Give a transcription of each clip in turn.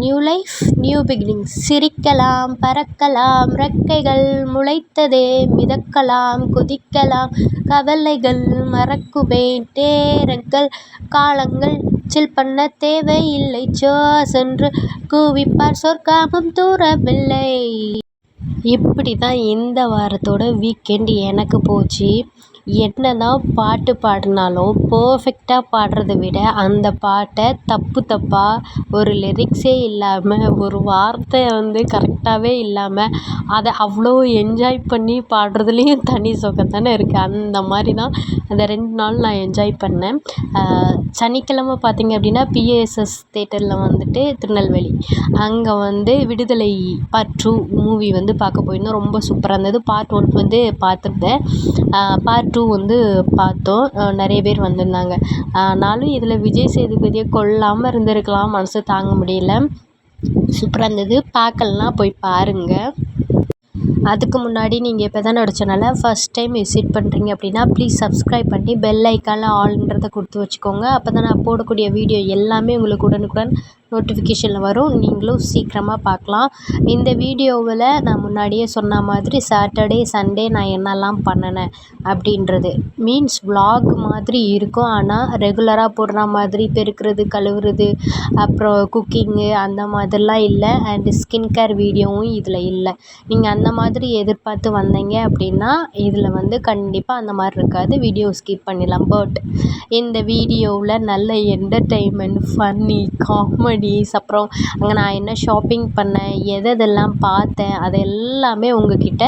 New life new beginning சிரிக்கலாம் பறக்கலாம் ரெக்கைகள் முளைத்ததே மிதக்கலாம் குதிக்கலாம். கவலைகள் மறக்குவேன் நேரங்கள் காலங்கள். சில் பண்ண தேவையில்லை ஜாஸ் என்று கூவிப்பார். சொர்க்கமும் தூரமில்லை இப்படி தான் இந்த வாரத்தோட வீக்கெண்ட் எனக்கு போச்சு. என்ன தான் பாட்டு பாடினாலும் பர்ஃபெக்டாக பாடுறத விட அந்த பாட்டை தப்பு தப்பாக ஒரு லிரிக்ஸே இல்லாமல் ஒரு வார்த்தை வந்து கரெக்டாகவே இல்லாமல் அதை அவ்வளோ என்ஜாய் பண்ணி பாடுறதுலேயும் தனி சுகம் தானே இருக்குது அந்த மாதிரி தான் அந்த ரெண்டு நாள் நான் என்ஜாய் பண்ணேன். சனிக்கிழமை பார்த்திங்க அப்படின்னா பிஏஎஸ்எஸ் தேட்டரில் வந்துட்டு திருநெல்வேலி. அங்கே வந்து விடுதலை பார்ட் டூ மூவி வந்து பார்க்க போயிருந்தோம். ரொம்ப சூப்பராக இருந்தது. பார்ட் ஒன் வந்து பார்த்துருந்தேன். பார்ட் டூ வந்து பார்த்தோம். நிறைய பேர் வந்திருந்தாங்க. ஆனாலும் இதில் விஜய் சேதுபதியை கொல்லாமல் இருந்திருக்கலாம். மனசு தாங்க முடியல. சூப்பராக இருந்தது. பார்க்கலனா போய் பாருங்கள் அதுக்கு முன்னாடி நீங்கள் இப்போ தான் என்னோடய சேனலை ஃபஸ்ட் டைம் விசிட் பண்ணுறீங்க அப்படின்னா ப்ளீஸ் சப்ஸ்கிரைப் பண்ணி பெல் ஐக்கானில் ஆல்ன்றதை கொடுத்து வச்சுக்கோங்க. அப்போ தான் நான் போடக்கூடிய வீடியோ எல்லாமே உங்களுக்கு உடனுக்குடன் நோட்டிஃபிகேஷனில் வரும். நீங்களும் சீக்கிரமாக பார்க்கலாம். இந்த வீடியோவில் நான் முன்னாடியே சொன்ன மாதிரி சாட்டர்டே சண்டே நான் என்னெல்லாம் பண்ணினேன் அப்படின்றது. மீன்ஸ் விலாக் மாதிரி இருக்கும். ஆனால் ரெகுலராக போடுற மாதிரி பெருக்கிறது கழுவுறது அப்புறம் குக்கிங்கு அந்த மாதிரிலாம் இல்லை. அண்டு ஸ்கின் கேர் வீடியோவும் இதில் இல்லை. நீங்கள் அந்த மாதிரி எதிர்பார்த்து வந்தீங்க அப்படின்னா இதில் வந்து கண்டிப்பாக அந்த மாதிரி இருக்காது. வீடியோ ஸ்கிப் பண்ணிடலாம். பட் இந்த வீடியோவில் நல்ல என்டர்டெயின்மெண்ட் ஃபன்னி காமெடி ஸ்டடீஸ் அப்புறம் அங்கே நான் என்ன ஷாப்பிங் பண்ணேன் எதெதெல்லாம் எதெல்லாம் பார்த்தேன் அது எல்லாமே உங்கள்கிட்ட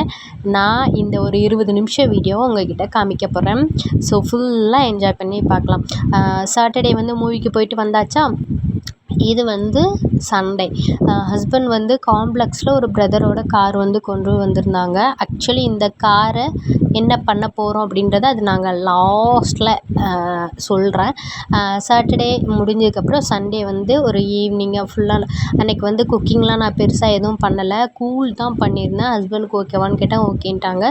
நான் இந்த ஒரு இருபது நிமிஷம் வீடியோவை உங்கள்கிட்ட காமிக்க போகிறேன் ஸோ ஃபுல்லாக என்ஜாய் பண்ணி பார்க்கலாம். சாட்டர்டே வந்து மூவிக்கு போயிட்டு வந்தாச்சா? இது வந்து சண்டே ஹஸ்பண்ட் வந்து காம்ப்ளெக்ஸில் ஒரு பிரதரோட கார் வந்து கொண்டு வந்திருந்தாங்க. ஆக்சுவலி இந்த காரை என்ன பண்ண போகிறோம் அப்படின்றத அது நாங்கள் லாஸ்ட்டில் சொல்கிறேன் சாட்டர்டே முடிஞ்சதுக்கப்புறம் சண்டே வந்து ஒரு ஈவினிங்காக ஃபுல்லாக அன்றைக்கி வந்து குக்கிங்லாம் நான் பெருசாக எதுவும் பண்ணலை. கூழ் தான் பண்ணியிருந்தேன். ஹஸ்பண்டுக்கு ஓகேவான்னு கேட்டால் ஓகேன்ட்டாங்க.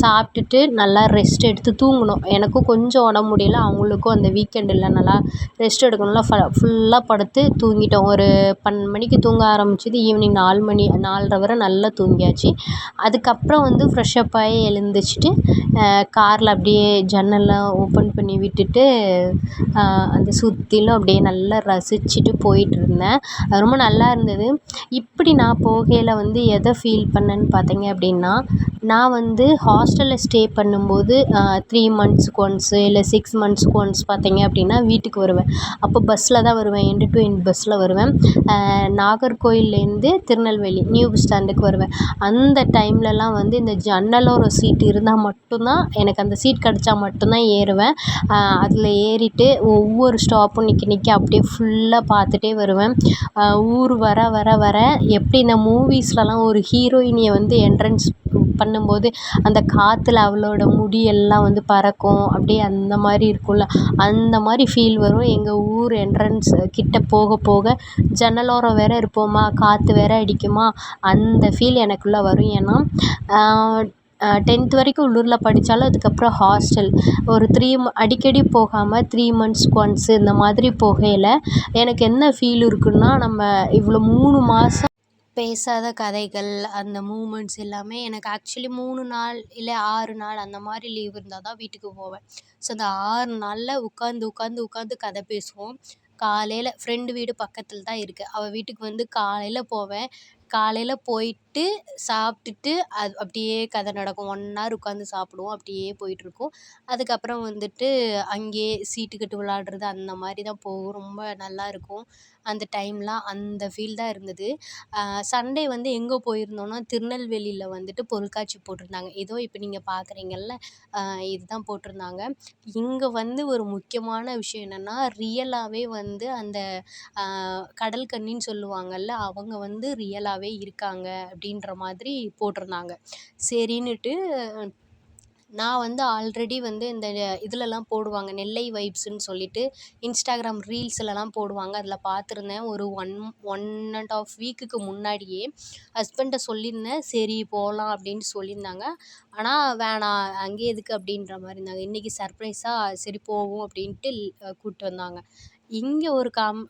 சாப்பிட்டுட்டு நல்லா ரெஸ்ட் எடுத்து தூங்கணும். எனக்கும் கொஞ்சம் உடம்பு முடியல. அவங்களுக்கும் அந்த வீக்கெண்டில் நல்லா ரெஸ்ட் எடுக்கணும்ல. ஃப ஃபுல்லாக படுத்து தூங்கிட்டோம். ஒரு பன்னெண்டு மணிக்கு தூங்க ஆரம்பிச்சது ஈவினிங் நாலு மணி நாலரை வரை நல்லா தூங்கியாச்சு. அதுக்கப்புறம் வந்து ஃப்ரெஷ்ஷப்பாகி ஆகி எழுந்திரிச்சிட்டு காரில் அப்படியே ஜன்னல்லாம் ஓப்பன் பண்ணி விட்டுட்டு அந்த சுற்றிலும் அப்படியே நல்லா ரசிச்சுட்டு போயிட்டுருந்தேன். அது ரொம்ப நல்லா இருந்தது. இப்படி நான் போகையில் வந்து எதை ஃபீல் பண்ணேன்னு பார்த்தீங்க அப்படின்னா நான் வந்து ஹாஸ்டலில் ஸ்டே பண்ணும்போது த்ரீ மந்த்ஸுக்கு ஒன்ஸு இல்லை சிக்ஸ் மந்த்ஸ்க்கு ஒன்ஸ் பார்த்தீங்க அப்படின்னா வீட்டுக்கு வருவேன். அப்போ பஸ்ஸில் தான் வருவேன். எண்டு டு எண்டு பஸ்ஸில் வருவேன். நாகர்கோயில்லேருந்து திருநெல்வேலி நியூ பஸ் ஸ்டாண்டுக்கு வருவேன். அந்த டைம்லலாம் வந்து இந்த ஜன்னலோரம் சீட்டு இருந்தால் மட்டும்தான் எனக்கு அந்த சீட் கிடச்சா மட்டும்தான் ஏறுவேன். அதில் ஏறிட்டு ஒவ்வொரு ஸ்டாப்பும் நிற்க நிற்க அப்படியே ஃபுல்லாக பார்த்துட்டே வருவேன். ஊர் வர வர வர எப்படி இந்த மூவிஸ்லலாம் ஒரு ஹீரோயினியை வந்து என்ட்ரன்ஸ் பண்ணும்போது அந்த காற்றுல அவளோட முடியெல்லாம் வந்து பறக்கும். அப்படியே அந்த மாதிரி இருக்கும்ல. அந்த மாதிரி ஃபீல் வரும். எங்கள் ஊர் என்ட்ரன்ஸ் கிட்ட போக போக ஜன்னலோரம் வேற இருப்போமா? காற்று வேற அடிக்குமா? அந்த ஃபீல் எனக்குள்ளே வரும். ஏன்னா டென்த் வரைக்கும் உள்ளூரில் படித்தாலும் அதுக்கப்புறம் ஹாஸ்டல் ஒரு த்ரீ அடிக்கடி போகாமல் த்ரீ மந்த்ஸ்க்கு ஒன்ஸு இந்த மாதிரி போகையில் எனக்கு என்ன ஃபீல் இருக்குன்னா நம்ம இவ்வளோ மூணு மாதம் பேசாத கதைகள் அந்த மூமெண்ட்ஸ் எல்லாமே எனக்கு ஆக்சுவலி மூணு நாள் இல்லை ஆறு நாள் அந்த மாதிரி லீவ் இருந்தால் தான் வீட்டுக்கு போவேன். ஸோ அந்த ஆறு நாளில் உட்காந்து உட்காந்து உட்காந்து கதை பேசுவோம். காலையில் ஃப்ரெண்டு வீடு பக்கத்தில் தான் இருக்குது அவள் வீட்டுக்கு வந்து காலையில் போவேன். காலையில் போயிட்டு சாப்பிட்டுட்டு அது அப்படியே கதை நடக்கும். ஒன் ஹவர் உட்காந்து சாப்பிடுவோம். அப்படியே போயிட்டுருக்கும் அதுக்கப்புறம் வந்துட்டு அங்கேயே சீட்டுக்கட்டு விளாடுறது அந்த மாதிரி தான் போகும். ரொம்ப நல்லா இருக்கும். அந்த டைம்லாம் அந்த ஃபீல் தான் இருந்தது. சண்டே வந்து எங்கே போயிருந்தோம்னா திருநெல்வேலியில் வந்துட்டு பொருட்காட்சி போட்டிருந்தாங்க. ஏதோ இப்போ நீங்கள் பார்க்குறீங்கள்ல இதுதான் போட்டிருந்தாங்க. இங்கே வந்து ஒரு முக்கியமான விஷயம் என்னென்னா ரியலாகவே வந்து அந்த கடல் கன்னின்னு சொல்லுவாங்கள்ல அவங்க வந்து ரியலாகவே இருக்காங்க அப்படின்ற மாதிரி போட்டிருந்தாங்க. சரின்னுட்டு நான் வந்து ஆல்ரெடி வந்து இந்த இதுலலாம் போடுவாங்க. நெல்லை வைப்ஸுன்னு சொல்லிட்டு இன்ஸ்டாகிராம் ரீல்ஸ்லலாம் போடுவாங்க. அதில் பார்த்துருந்தேன் ஒரு ஒன் ஒன் அண்ட் ஆஃப் வீக்குக்கு முன்னாடியே ஹஸ்பண்ட்டை சொல்லியிருந்தேன். சரி போகலாம் அப்படின்னு சொல்லியிருந்தாங்க. ஆனால் வேணாம். அங்கேயே எதுக்கு அப்படின்ற மாதிரி இருந்தாங்க. இன்றைக்கி சர்ப்ரைஸாக சரி போவோம் அப்படின்ட்டு கூப்பிட்டு வந்தாங்க. இங்கே ஒரு கம்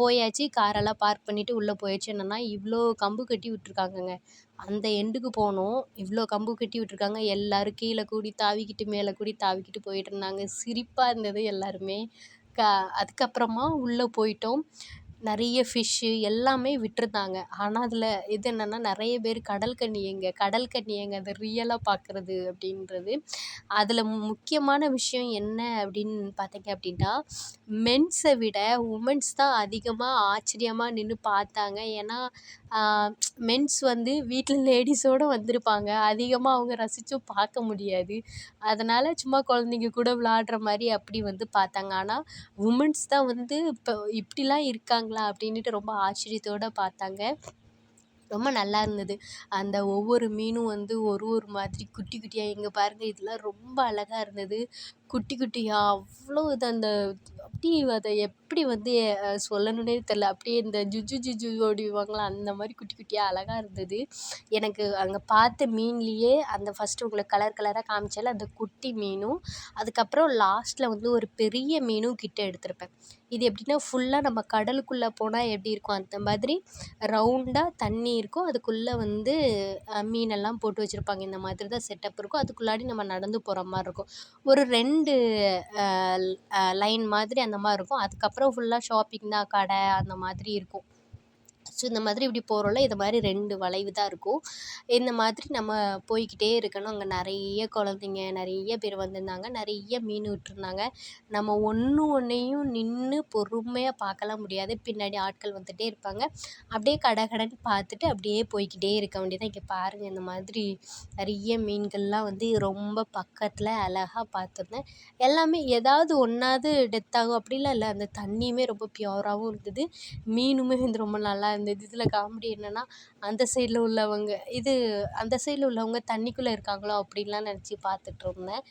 போயாச்சு. காரெல்லாம் பார்க் பண்ணிவிட்டு உள்ளே போயாச்சு. என்னென்னா இவ்வளோ கம்பு கட்டி விட்ருக்காங்கங்க அந்த எண்டுக்கு போனோம். இவ்வளோ கம்பு கட்டி விட்ருக்காங்க எல்லோரும் கீழே கூடி தாவிக்கிட்டு மேலே கூடி தாவிக்கிட்டு போயிட்டுருந்தாங்க சிரிப்பாக இருந்தது எல்லாருமே. க அதுக்கப்புறமா உள்ளே போயிட்டோம். நிறைய ஃபிஷ்ஷு எல்லாமே விட்டிருந்தாங்க. ஆனால் அதில் இது என்னென்னா நிறைய பேர் கடல் கன்னி எங்கே கடல் கன்னி எங்கே அதை ரியலாக பார்க்குறது அப்படின்றது. அதில் முக்கியமான விஷயம் என்ன அப்படின்னு பார்த்தீங்க அப்படின்னா மென்ஸை விட உமன்ஸ் தான் அதிகமாக ஆச்சரியமாக நின்று பார்த்தாங்க. ஏன்னா மென்ஸ் வந்து வீட்டில் லேடிஸோடு வந்திருப்பாங்க. அதிகமாக அவங்க ரசித்தும் பார்க்க முடியாது. அதனால் சும்மா குழந்தைங்க கூட விளாட்ற மாதிரி அப்படி வந்து பார்த்தாங்க. ஆனால் உமன்ஸ் தான் வந்து இப்போ இப்படிலாம் இருக்காங்களா அப்படின்னுட்டு ரொம்ப ஆச்சரியத்தோடு பார்த்தாங்க. ரொம்ப நல்லா இருந்தது. அந்த ஒவ்வொரு மீனும் வந்து ஒரு ஒரு மாதிரி குட்டி குட்டியாக இங்கே பாருங்கள் இதெல்லாம் ரொம்ப அழகாக இருந்தது. குட்டி குட்டியாக அவ்வளோ இது அந்த அப்படி அதை எப்படி வந்து சொல்லணுன்னே தெரில அப்படியே இந்த ஜுஜு ஜுஜு ஓடிவாங்களா அந்த மாதிரி குட்டி குட்டியாக அழகாக இருந்தது. எனக்கு அங்கே பார்த்த மீன்லேயே அந்த ஃபஸ்ட்டு உங்களுக்கு கலர் கலராக காமிச்சேன்ல அந்த குட்டி மீனும் அதுக்கப்புறம் லாஸ்ட்டில் வந்து ஒரு பெரிய மீனும் கிட்ட எடுத்திருப்பேன். இது எப்படின்னா ஃபுல்லாக நம்ம கடலுக்குள்ளே போனால் எப்படி இருக்கும்? அந்த மாதிரி ரவுண்டாக தண்ணி இருக்கும். அதுக்குள்ளே வந்து மீனெல்லாம் போட்டு வச்சுருப்பாங்க. இந்த மாதிரி தான் செட்டப் இருக்கும். அதுக்குள்ளாடி நம்ம நடந்து போகிற மாதிரி இருக்கும். ஒரு ரெண்டு லைன் மாதிரி அந்த மாதிரி இருக்கும். அதுக்கப்புறம் ஃபுல்லாக ஷாப்பிங் தான் கடை அந்த மாதிரி இருக்கும். ஸோ இந்த மாதிரி இப்படி போகிறோம்ல இது மாதிரி ரெண்டு வளைவு தான் இருக்கும். இந்த மாதிரி நம்ம போய்க்கிட்டே இருக்கணும். அங்கே நிறைய குழந்தைங்க நிறைய பேர் வந்திருந்தாங்க. நிறைய மீன் விட்டுருந்தாங்க. நம்ம ஒன்று ஒன்றையும் நின்று பொறுமையாக பார்க்கலாம் முடியாது. பின்னாடி ஆட்கள் வந்துகிட்டே இருப்பாங்க. அப்படியே கட கடைன்னு பார்த்துட்டு அப்படியே போய்க்கிட்டே இருக்க வேண்டியதான் இங்கே பாருங்கள் இந்த மாதிரி நிறைய மீன்கள்லாம் வந்து ரொம்ப பக்கத்தில் அழகாக பார்த்துருந்தேன். எல்லாமே ஏதாவது ஒன்றாவது டெத் ஆகும். அப்படிலாம் இல்லை. அந்த தண்ணியுமே ரொம்ப ப்யூராகவும் இருந்தது. மீனுமே வந்து ரொம்ப நல்லா அந்த இதில் காமெடி என்னென்னா அந்த சைடில் உள்ளவங்க இது அந்த சைடில் உள்ளவங்க தண்ணிக்குள்ளே இருக்காங்களோ அப்படின்லாம் நினச்சி பார்த்துட்ருந்தேன்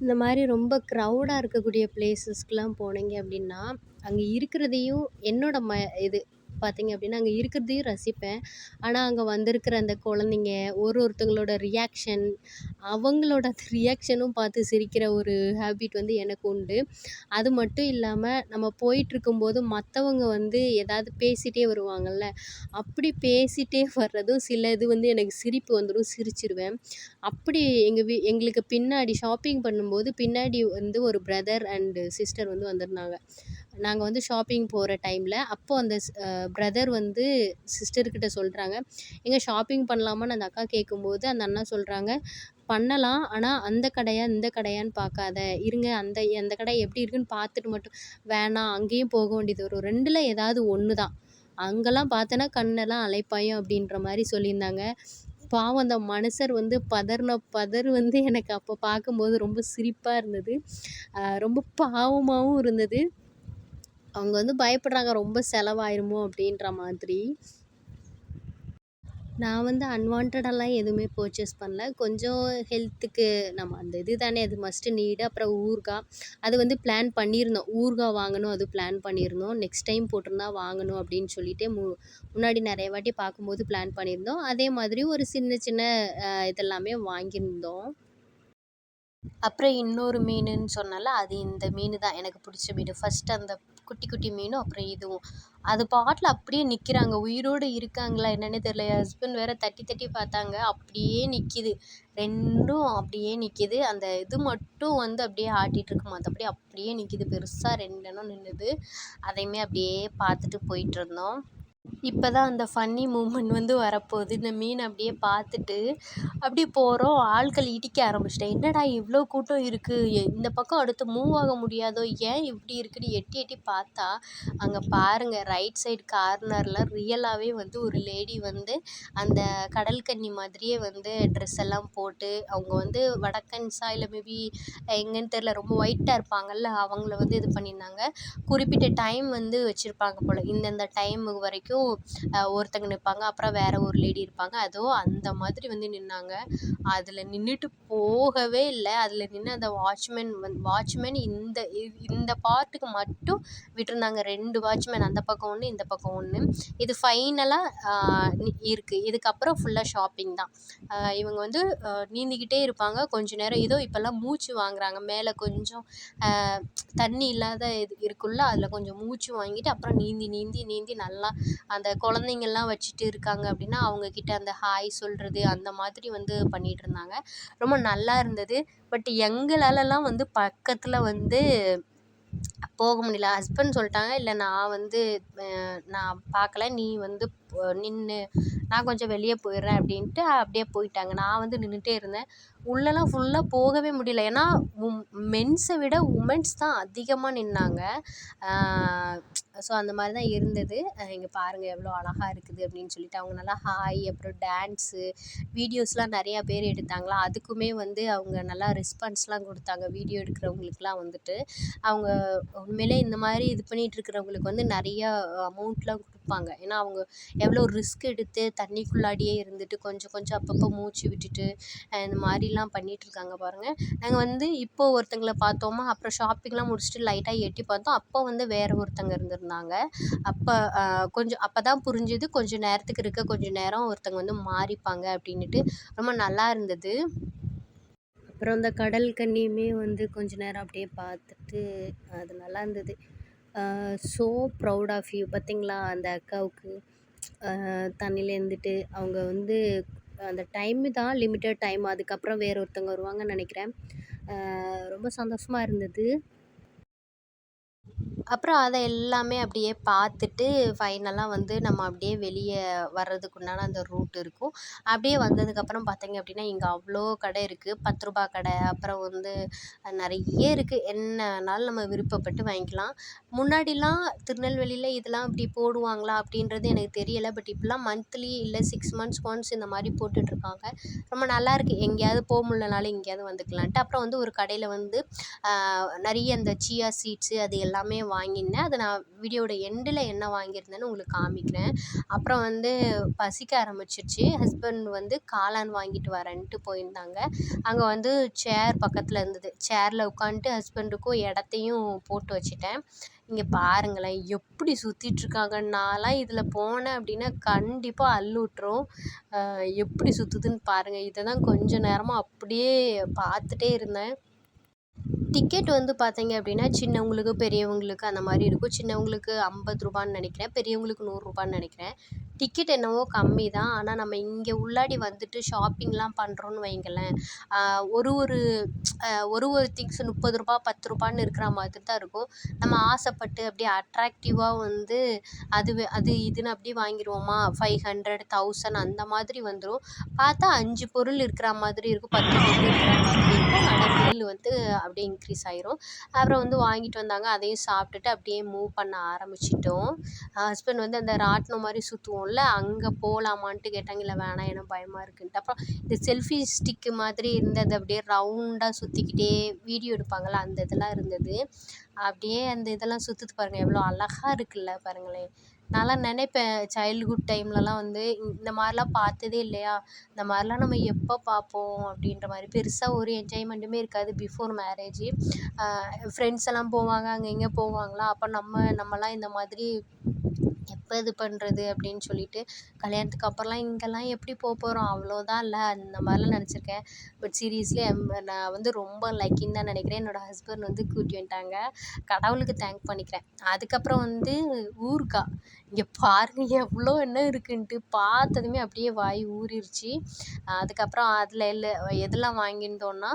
இந்த மாதிரி ரொம்ப க்ரௌடாக இருக்கக்கூடிய பிளேஸஸ்க்குலாம் போனீங்க அப்படின்னா அங்கே இருக்கிறதையும் என்னோடய ம இது பார்த்தீங்க அப்படின்னா அங்கே இருக்கிறதையும் ரசிப்பேன். ஆனால் அங்கே வந்திருக்கிற அந்த குழந்தைங்க ஒரு ஒருத்தவங்களோட ரியாக்ஷன் அவங்களோட ரியாக்ஷனும் பார்த்து சிரிக்கிற ஒரு ஹேபிட் வந்து எனக்கு உண்டு. அது மட்டும் இல்லாமல் நம்ம போயிட்டுருக்கும்போது மற்றவங்க வந்து ஏதாவது பேசிகிட்டே வருவாங்கள்ல அப்படி பேசிகிட்டே வர்றதும் சில இது வந்து எனக்கு சிரிப்பு வந்துடும் சிரிச்சிருவேன். அப்படி எங்கள் வீ எங்களுக்கு பின்னாடி ஷாப்பிங் பண்ணும்போது பின்னாடி வந்து ஒரு பிரதர் அண்டு சிஸ்டர் வந்து வந்திருந்தாங்க. நாங்கள் வந்து ஷாப்பிங் போகிற டைமில் அப்போது அந்த பிரதர் வந்து சிஸ்டர்கிட்ட சொல்கிறாங்க எங்கே ஷாப்பிங் பண்ணலாமான்னு? அந்த அக்கா கேட்கும்போது அந்த அண்ணா சொல்கிறாங்க பண்ணலாம் ஆனால் அந்த கடையா இந்த கடையான்னு பார்க்காத இருங்க அந்த அந்த கடை எப்படி இருக்குன்னு பார்த்துட்டு மட்டும் வேணாம் அங்கேயும் போக வேண்டியது வரும் ரெண்டில் ஏதாவது ஒன்று தான் அங்கெல்லாம் பார்த்தோன்னா கண்ணெல்லாம் அலைப்பாயும் அப்படின்ற மாதிரி சொல்லியிருந்தாங்க. பாவம் அந்த மனுஷர் வந்து பதறின பதர் வந்து எனக்கு அப்போ பார்க்கும்போது ரொம்ப சிரிப்பாக இருந்தது. ரொம்ப பாவமாகவும் இருந்தது. அவங்க வந்து பயப்படுறாங்க ரொம்ப செலவாயிருமோ அப்படின்ற மாதிரி. நான் வந்து அன்வான்டெல்லாம் எதுவுமே பர்ச்சேஸ் பண்ணல. கொஞ்சம் ஹெல்த்துக்கு நம்ம அந்த இது தானே அது மஸ்ட்டு நீடு அப்புறம் ஊறுகாய் அது வந்து பிளான் பண்ணியிருந்தோம். ஊறுகாய் வாங்கணும் அது பிளான் பண்ணியிருந்தோம். நெக்ஸ்ட் டைம் போட்டிருந்தா வாங்கணும் அப்படின்னு சொல்லிட்டு மு முன்னாடி நிறைய வாட்டி பார்க்கும்போது பிளான் பண்ணியிருந்தோம். அதே மாதிரி ஒரு சின்ன சின்ன இதெல்லாமே வாங்கியிருந்தோம். அப்புறம் இன்னொரு மீனுன்னு சொன்னால அது இந்த மீன் தான். எனக்கு பிடிச்ச மீன். ஃபஸ்ட் அந்த குட்டி குட்டி மீனும் அப்புறம் இதுவும். அது பாட்டில் அப்படியே நிற்கிறாங்க உயிரோடு இருக்காங்களா என்னன்னே தெரில என் ஹஸ்பண்ட் வேறு தட்டி தட்டி பார்த்தாங்க. அப்படியே நிற்கிது ரெண்டும் அப்படியே நிற்கிது அந்த இது மட்டும் வந்து அப்படியே ஆட்டிகிட்ருக்கு மற்றபடி அப்படியே நிற்கிது பெருசாக ரெண்டு நின்றுது அதையுமே அப்படியே பார்த்துட்டு போயிட்டுருந்தோம் இப்போ தான் அந்த ஃபன்னி மூமெண்ட் வந்து வரப்போகுது. இந்த மீன் அப்படியே பார்த்துட்டு அப்படியே போகிறோம் ஆட்கள் இடிக்க ஆரம்பிச்சிட்டேன். என்னடா இவ்வளோ கூட்டம் இருக்குது இந்த பக்கம் அடுத்து மூவ் ஆக முடியாதோ? ஏன் இப்படி இருக்குன்னு எட்டி எட்டி பார்த்தா அங்கே பாருங்கள் ரைட் சைடு கார்னரில் ரியலாகவே வந்து ஒரு லேடி வந்து அந்த கடல் கன்னி மாதிரியே வந்து ட்ரெஸ் எல்லாம் போட்டு அவங்க வந்து வடக்கன்ஸா இல்லை மேபி எங்கேன்னு தெரில ரொம்ப ஒயிட்டாக இருப்பாங்கல்ல அவங்கள வந்து இது பண்ணியிருந்தாங்க. குறிப்பிட்ட டைம் வந்து வச்சுருப்பாங்க போல். இந்தந்த டைம் வரைக்கும் மட்டும் ஒருத்தங்க நிற்பாங்க அப்புறம் வேறு ஒரு லேடி இருப்பாங்க. அதோ அந்த மாதிரி வந்து நின்னாங்க. அதில் நின்றுட்டு போகவே இல்லை. அதில் நின்று அந்த வாட்ச்மேன் வந் வாட்ச்மேன் இந்த இந்த பார்ட்டுக்கு மட்டும் விட்டிருந்தாங்க. ரெண்டு வாட்ச்மேன் அந்த பக்கம் ஒன்று இந்த பக்கம் ஒன்று இது ஃபைனலாக இருக்குது இதுக்கப்புறம் ஃபுல்லாக ஷாப்பிங் தான். இவங்க வந்து நீந்திக்கிட்டே இருப்பாங்க. கொஞ்ச நேரம் ஏதோ இப்போல்லாம் மூச்சு வாங்குறாங்க. மேலே கொஞ்சம் தண்ணி இல்லாத இது இருக்குல்ல. அதில் கொஞ்சம் மூச்சு வாங்கிட்டு அப்புறம் நீந்தி நீந்தி நீந்தி நல்லா அந்த குழந்தைங்கள்லாம் வச்சுட்டு இருக்காங்க அப்படின்னா அவங்கக்கிட்ட அந்த ஹாய் சொல்கிறது அந்த மாதிரி வந்து பண்ணிகிட்ருந்தாங்க ரொம்ப நல்லா இருந்தது. பட் எங்களாலலாம் வந்து பக்கத்தில் வந்து போக முடியல. ஹஸ்பண்ட் சொல்லிட்டாங்க இல்லை நான் வந்து நான் பார்க்கல. நீ வந்து நின்று நான் கொஞ்சம் வெளியே போயிடுறேன் அப்படின்ட்டு அப்படியே போயிட்டாங்க. நான் வந்து நின்றுட்டே இருந்தேன். உள்ளெல்லாம் ஃபுல்லாக போகவே முடியல. ஏன்னா மென்ஸை விட உமென்ஸ் தான் அதிகமாக நின்னாங்க. ஸோ அந்த மாதிரி தான் இருந்தது. இங்கே பாருங்கள் எவ்வளோ அழகாக இருக்குது அப்படின்னு சொல்லிட்டு அவங்க நல்லா ஹாய் அப்புறம் டான்ஸு வீடியோஸ்லாம் நிறையா பேர் எடுத்தாங்களா? அதுக்குமே வந்து அவங்க நல்லா ரெஸ்பான்ஸ்லாம் கொடுத்தாங்க. வீடியோ எடுக்கிறவங்களுக்குலாம் வந்துட்டு. அவங்க உண்மையிலே இந்த மாதிரி இது பண்ணிகிட்டு இருக்கிறவங்களுக்கு வந்து நிறையா அமௌண்ட்லாம் கொடுப்பாங்க. ஏன்னா அவங்க எவ்வளோ ரிஸ்க் எடுத்து தண்ணிக்குள்ளாடியே இருந்துட்டு கொஞ்சம் கொஞ்சம் அப்பப்போ மூச்சு விட்டுட்டு இந்த மாதிரிலாம் பண்ணிகிட்ருக்காங்க பாருங்கள் நாங்கள் வந்து இப்போது ஒருத்தங்களை பார்த்தோமா அப்புறம் ஷாப்பிங்லாம் முடிச்சுட்டு லைட்டாக எட்டி பார்த்தோம். அப்போ வந்து வேறு ஒருத்தங்க இருந்திருந்தாங்க. அப்போ கொஞ்சம் அப்போ தான் புரிஞ்சுது கொஞ்சம் நேரத்துக்கு இருக்க கொஞ்சம் நேரம் ஒருத்தங்க வந்து மாறிப்பாங்க அப்படின்னுட்டு ரொம்ப நல்லா இருந்தது. அப்புறம் அந்த கடல் கன்னியுமே வந்து கொஞ்ச நேரம் அப்படியே பார்த்துட்டு அது நல்லா இருந்தது. ஸோ ப்ரௌட் ஆஃப் யூ பார்த்தீங்களா? அந்த அக்காவுக்கு. தண்ணியில் இருந்துட்டு அவங்க வந்து அந்த டைமு தான் லிமிட்டட் டைம் அதுக்கப்புறம் வேறு ஒருத்தவங்க வருவாங்கன்னு நினைக்கிறேன். ரொம்ப சந்தோஷமாக இருந்தது. அப்புறம் அதை எல்லாமே அப்படியே பார்த்துட்டு ஃபைனலாக வந்து நம்ம அப்படியே வெளியே வர்றதுக்கு உண்டான அந்த ரூட் இருக்கும். அப்படியே வந்ததுக்கப்புறம் பார்த்தீங்க அப்படின்னா இங்கே அவ்வளோ கடை இருக்குது பத்து ரூபா கடை அப்புறம் வந்து நிறைய இருக்குது என்னனாலும் நம்ம விருப்பப்பட்டு வாங்கிக்கலாம். முன்னாடிலாம் திருநெல்வேலியில் இதெல்லாம் இப்படி போடுவாங்களா அப்படின்றது எனக்கு தெரியலை. பட் இப்போலாம் மந்த்லி இல்லை சிக்ஸ் மந்த்ஸ் ஒன்ஸ் இந்த மாதிரி போட்டுட்ருக்காங்க ரொம்ப நல்லாயிருக்கு எங்கேயாவது போக முடியலனாலும் எங்கேயாவது வந்துக்கலான்ட்டு. அப்புறம் வந்து ஒரு கடையில் வந்து நிறைய அந்த சியா சீட்ஸு அது எல்லாமே வாங்கியிருந்தேன். அதை நான் வீடியோவோட எண்டில் என்ன வாங்கியிருந்தேன்னு உங்களுக்கு காமிக்கிறேன். அப்புறம் வந்து பசிக்க ஆரம்பிச்சிருச்சு. ஹஸ்பண்ட் வந்து காளான் வாங்கிட்டு வரேன்ட்டு போயிருந்தாங்க. அங்கே வந்து சேர் பக்கத்தில் இருந்தது. சேரில் உட்காந்துட்டு ஹஸ்பண்டுக்கும் இடத்தையும் போட்டு வச்சுட்டேன். இங்கே பாருங்களேன் எப்படி சுற்றிட்ருக்காங்க நான்லாம் இதில் போனேன் அப்படின்னா கண்டிப்பாக அள்ளுவிட்ரும் எப்படி சுற்றுதுன்னு பாருங்கள் இதை தான் கொஞ்சம் நேரமாக அப்படியே பார்த்துட்டே இருந்தேன். டிக்கெட் வந்து பார்த்தீங்க அப்படின்னா சின்னவங்களுக்கு பெரியவங்களுக்கு அந்த மாதிரி இருக்கும். சின்னவங்களுக்கு ஐம்பது ரூபான்னு நினைக்கிறேன் பெரியவங்களுக்கு நூறுரூபான்னு நினைக்கிறேன். டிக்கெட் என்னவோ கம்மி தான். ஆனால் நம்ம இங்கே உள்ளாடி வந்துட்டு ஷாப்பிங்லாம் பண்ணுறோன்னு வைங்களேன் ஒரு ஒரு ஒரு ஒரு திங்ஸ் முப்பது ரூபா பத்து ரூபான்னு இருக்கிற மாதிரி தான் இருக்கும். நம்ம ஆசைப்பட்டு அப்படியே அட்ராக்டிவாக வந்து அது அது இதுன்னு அப்படியே வாங்கிடுவோமா ஃபைவ் ஹண்ட்ரட் தௌசண்ட் அந்த மாதிரி வந்துடும் பார்த்தா அஞ்சு பொருள் இருக்கிற மாதிரி இருக்கும். பத்து பொருள் இருக்கிற மாதிரி இருக்கும். ஆனால் பில் வந்து அப்படியே இன்க்ரீஸ் ஆயிரும். அப்புறம் வந்து வாங்கிட்டு வந்தாங்க. அதையும் சாப்பிட்டுட்டு அப்படியே மூவ் பண்ண ஆரம்பிச்சிட்டோம். ஹஸ்பண்ட் வந்து அந்த ராட்டினம் மாதிரி சுற்றுவோம்ல அங்கே போகலாமான்ட்டு கேட்டாங்க. இல்லை வேணாம் எனக்கு பயமாக இருக்குன்ட்டு. அப்புறம் இந்த செல்ஃபி ஸ்டிக்கு மாதிரி இருந்தது. அப்படியே ரவுண்டாக சுற்றிக்கிட்டே வீடியோ எடுப்பாங்கள்ல அந்த இதெல்லாம் இருந்தது. அப்படியே அந்த இதெல்லாம் சுற்றுது பாருங்கள் எவ்வளோ அழகாக இருக்குல்ல பாருங்களேன். நான்லாம் நினைப்பேன் சைல்ட்ஹுட் டைம்லலாம் வந்து இந்த மாதிரிலாம் பார்த்ததே இல்லையா? இந்த மாதிரிலாம் நம்ம எப்போ பார்ப்போம் அப்படின்ற மாதிரி. பெருசாக ஒரு என்ஜாய்மெண்ட்டுமே இருக்காது பிஃபோர் மேரேஜு ஃப்ரெண்ட்ஸ் எல்லாம் போவாங்க அங்கே இங்கே போவாங்களா? அப்போ நம்ம நம்மலாம் இந்த மாதிரி எப்போ இது பண்ணுறது அப்படின்னு சொல்லிட்டு கல்யாணத்துக்கு அப்புறம்லாம் இங்கெல்லாம் எப்படி போக போகிறோம் அவ்வளோதான் இல்லை. அந்த மாதிரிலாம் நினச்சிருக்கேன். பட் சீரியஸ்லி நான் வந்து ரொம்ப லக்கின்னு தான் நினைக்கிறேன். என்னோடய ஹஸ்பண்ட் வந்து கூட்டி வந்துட்டாங்க. கடவுளுக்கு தேங்க் பண்ணிக்கிறேன். அதுக்கப்புறம் வந்து ஊறுகாய் இங்கே பாருங்கள் எவ்வளோ என்ன இருக்குன்ட்டு பார்த்ததுமே அப்படியே வாய் ஊறிடுச்சு அதுக்கப்புறம் அதில் இல்லை எதெல்லாம் வாங்கியிருந்தோன்னா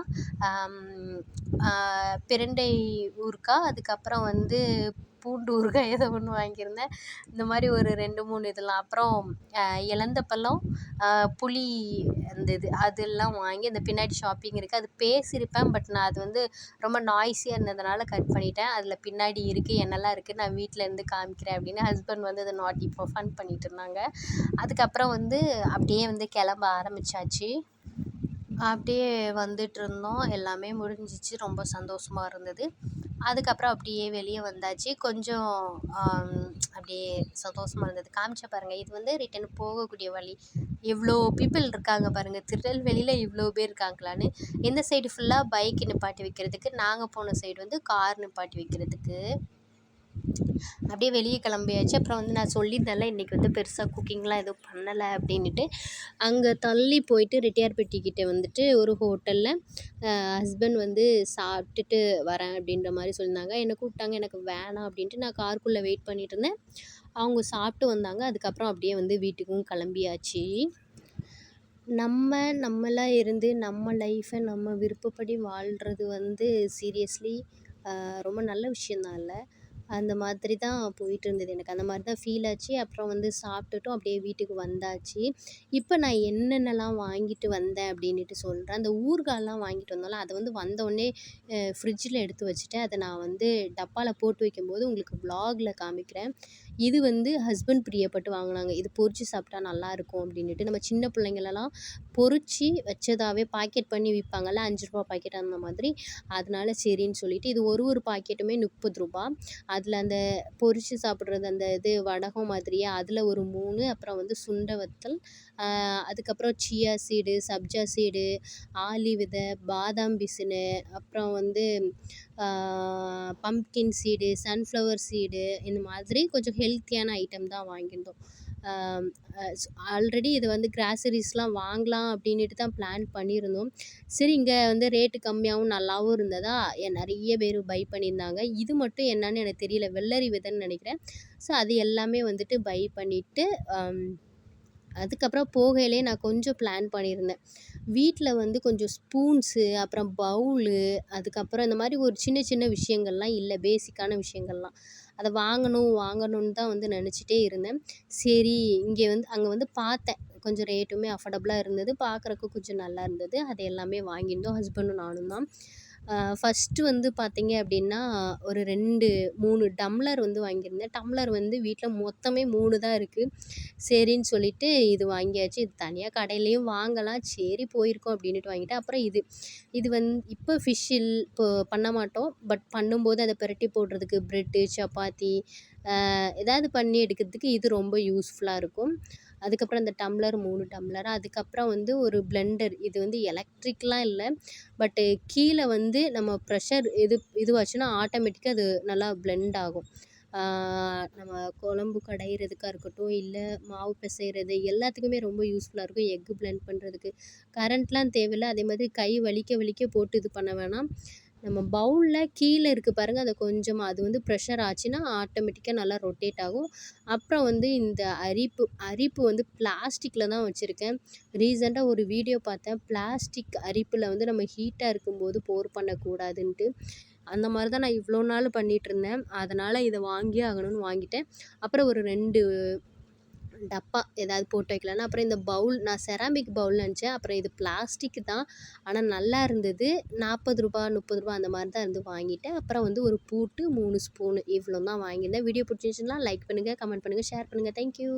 பிரண்டை ஊறுகாய் அதுக்கப்புறம் வந்து பூண்டு ஊறுகாய் ஏதோ ஒன்று வாங்கியிருந்தேன். இந்த மாதிரி ஒரு ரெண்டு மூணு இதெல்லாம். அப்புறம் இலந்தப்பழம் புளி அந்த இது அதெல்லாம் வாங்கி அந்த பின்னாடி ஷாப்பிங் இருக்குது அது பேசியிருப்பேன் பட் நான் அது வந்து ரொம்ப நாய்ஸியாக இருந்ததுனால கட் பண்ணிட்டேன். அதில் பின்னாடி இருக்குது என்னெல்லாம் இருக்குது நான் வீட்டில் இருந்து காமிக்கிறேன் அப்படின்னு ஹஸ்பண்ட் வந்து அதை நாட்டி இப்போ ஃபன் பண்ணிகிட்டு இருந்தாங்க. அதுக்கப்புறம் வந்து அப்படியே வந்து கிளம்ப ஆரம்பித்தாச்சு அப்படியே வந்துட்டு இருந்தோம். எல்லாமே முடிஞ்சிச்சு. ரொம்ப சந்தோஷமாக இருந்தது. அதுக்கப்புறம் அப்படியே வெளியே வந்தாச்சு. கொஞ்சம் அப்படியே சந்தோஷமாக இருந்தது. காமிச்ச பாருங்கள் இது வந்து ரிட்டன் போகக்கூடிய வழி. எவ்வளோ பீப்புள் இருக்காங்க பாருங்கள் திருநெல்வேலியில் இவ்வளோ பேர் இருக்காங்களான்னு. இந்த சைடு ஃபுல்லாக பைக் நிப்பாட்டி வைக்கிறதுக்கு நாங்கள் போன சைடு வந்து கார் நிப்பாட்டி வைக்கிறதுக்கு. அப்படியே வெளியே கிளம்பியாச்சு. அப்புறம் வந்து நான் சொல்லியிருந்தேன்ல இன்றைக்கி வந்து பெருசாக குக்கிங்லாம் எதுவும் பண்ணலை அப்படின்ட்டு அங்கே தள்ளி போயிட்டு ரெட்டியார்பட்டிக்கிட்ட வந்துட்டு ஒரு ஹோட்டலில் ஹஸ்பண்ட் வந்து சாப்பிட்டுட்டு வரேன் அப்படின்ற மாதிரி சொல்லியிருந்தாங்க. என்னை கூப்பிட்டாங்க எனக்கு வேணாம் அப்படின்ட்டு நான் காருக்குள்ளே வெயிட் பண்ணிகிட்டு இருந்தேன். அவங்க சாப்பிட்டு வந்தாங்க. அதுக்கப்புறம் அப்படியே வந்து வீட்டுக்கும் கிளம்பியாச்சு. நம்ம நம்மளாக இருந்து நம்ம லைஃப்பை நம்ம விருப்பப்படி வாழ்கிறது வந்து சீரியஸ்லி ரொம்ப நல்ல விஷயந்தான் இல்லை அந்த மாதிரி தான் போயிட்டு இருந்தது எனக்கு. அந்த மாதிரி தான் ஃபீல் ஆச்சு. அப்புறம் வந்து சாப்பிட்டுட்டும் அப்படியே வீட்டுக்கு வந்தாச்சு. இப்போ நான் என்னென்னலாம் வாங்கிட்டு வந்தேன் அப்படின்ட்டு சொல்கிறேன் அந்த ஊறுகாலாம் வாங்கிட்டு வந்தோம்ல அதை வந்து வந்தோடனே ஃப்ரிட்ஜில் எடுத்து வச்சுட்டேன். அதை நான் வந்து டப்பாவில் போட்டு வைக்கும்போது உங்களுக்கு ப்ளாகில் காமிக்கிறேன். இது வந்து ஹஸ்பண்ட் பிரியப்பட்டு வாங்கினாங்க. இது பொரித்து சாப்பிட்டா நல்லாயிருக்கும் அப்படின்ட்டு நம்ம சின்ன பிள்ளைங்களெல்லாம் பொரிச்சு வச்சதாகவே பாக்கெட் பண்ணி விற்பாங்கள்ல அஞ்சு ரூபா பாக்கெட் அந்த மாதிரி. அதனால சரின்னு சொல்லிட்டு இது ஒரு ஒரு பாக்கெட்டுமே முப்பது ரூபா அதில் அந்த பொரித்து சாப்பிட்றது அந்த இது வடகம் மாதிரியே அதில் ஒரு மூணு அப்புறம் வந்து சுண்டை வத்தல் அதுக்கப்புறம் சியா சீடு சப்ஜா சீடு ஆலி விதை பாதாம் பிசினு அப்புறம் வந்து பம்ப்கின் சீடு சன்ஃப்ளவர் சீடு இந்த மாதிரி கொஞ்சம் ஹெல்த்தியான ஐட்டம் தான் வாங்கியிருந்தோம். ஆல்ரெடி இது வந்து கிராசரிஸ்லாம் வாங்கலாம் அப்படின்னுட்டு தான் பிளான் பண்ணியிருந்தோம். சரி இங்கே வந்து ரேட்டு கம்மியாகவும் நல்லாவும் இருந்ததா? நிறைய பேர் பை பண்ணியிருந்தாங்க. இது மட்டும் என்னன்னு எனக்கு தெரியல. வெள்ளரி விதைன்னு நினைக்கிறேன். ஸோ அது எல்லாமே வந்துட்டு பை பண்ணிவிட்டு அதுக்கப்புறம் போகையிலே நான் கொஞ்சம் பிளான் பண்ணியிருந்தேன். வீட்டில் வந்து கொஞ்சம் ஸ்பூன்ஸு அப்புறம் பவுலு அதுக்கப்புறம் இந்த மாதிரி ஒரு சின்ன சின்ன விஷயங்கள்லாம் இல்லை பேசிக்கான விஷயங்கள்லாம். அதை வாங்கணும் வாங்கணும்னு தான் வந்து நினச்சிட்டே இருந்தேன். சரி இங்கே வந்து அங்கே வந்து பார்த்தேன். கொஞ்சம் ரேட்டுமே அஃபர்டபுளாக இருந்தது. பார்க்குறக்கு கொஞ்சம் நல்லா இருந்தது. அது எல்லாமே வாங்கியிருந்தோம். ஹஸ்பண்டும் நானும் தான். ஃபஸ்ட்டு வந்து பார்த்தீங்க அப்படின்னா ஒரு ரெண்டு மூணு டம்ளர் வந்து வாங்கியிருந்தேன். டம்ளர் வந்து வீட்டில் மொத்தமே மூணு தான் இருக்குது சரின்னு சொல்லிட்டு இது வாங்கியாச்சு. இது தனியாக கடையிலேயும் வாங்கலாம். சரி போயிருக்கோம் அப்படின்னுட்டு வாங்கிட்டேன். அப்புறம் இது இது வந்து இப்போ ஃபிஷ் இல் இப்போ பண்ண மாட்டோம். பட் பண்ணும்போது அதை பிரட்டி போடுறதுக்கு ப்ரெட்டு சப்பாத்தி ஏதாவது பண்ணி எடுக்கிறதுக்கு இது ரொம்ப யூஸ்ஃபுல்லாக இருக்கும். அதுக்கப்புறம் இந்த டம்ளர் மூணு டம்ளர் அதுக்கப்புறம் வந்து ஒரு பிளெண்டர் இது வந்து எலக்ட்ரிக்லாம் இல்லை. பட்டு கீழே வந்து நம்ம ப்ரெஷர் இது இதுவாச்சுன்னா ஆட்டோமேட்டிக்காக அது நல்லா பிளெண்ட் ஆகும். நம்ம குழம்பு கடையிறதுக்காக இருக்கட்டும் இல்லை மாவு பிசையிறது எல்லாத்துக்குமே ரொம்ப யூஸ்ஃபுல்லாக இருக்கும் எக்கு பிளெண்ட் பண்ணுறதுக்கு கரண்ட்லாம் தேவையில்ல. அதே மாதிரி கை வலிக்க வலிக்க போட்டு இது பண்ண வேணாம். நம்ம பவுலில் கீழே இருக்குது பாருங்கள் அதை கொஞ்சமாக அது வந்து ப்ரெஷர் ஆச்சுன்னா ஆட்டோமேட்டிக்காக நல்லா ரொட்டேட் ஆகும். அப்புறம் வந்து இந்த அரிப்பு அரிப்பு வந்து பிளாஸ்டிக்கில் தான் வச்சுருக்கேன். ரீசெண்டாக ஒரு வீடியோ பார்த்தேன். பிளாஸ்டிக் அரிப்பில் வந்து நம்ம ஹீட்டாக இருக்கும்போது போர் பண்ணக்கூடாதுன்ட்டு. அந்த மாதிரி தான் நான் இவ்வளோ நாள் பண்ணிகிட்ருந்தேன் அதனால் இதை வாங்கியே ஆகணும்னு வாங்கிட்டேன். அப்புறம் ஒரு ரெண்டு டப்பா ஏதாவது போட்டு வைக்கலான்னு அப்புறம் இந்த பவுல் நான் செராமிக் பவுல் நினச்சேன். அப்புறம் இது பிளாஸ்டிக் தான். ஆனால் நல்லா இருந்தது. நாற்பது ரூபா முப்பது ரூபா அந்த மாதிரி தான் இருந்து வாங்கிட்டேன். அப்புறம் வந்து ஒரு பூட்டு மூணு ஸ்பூனு இவ்வளோ தான் வாங்கியிருந்தேன். வீடியோ பிடிச்சிருந்துச்சின்னா லைக் பண்ணுங்கள் கமெண்ட் பண்ணுங்கள் ஷேர் பண்ணுங்கள் தேங்க்யூ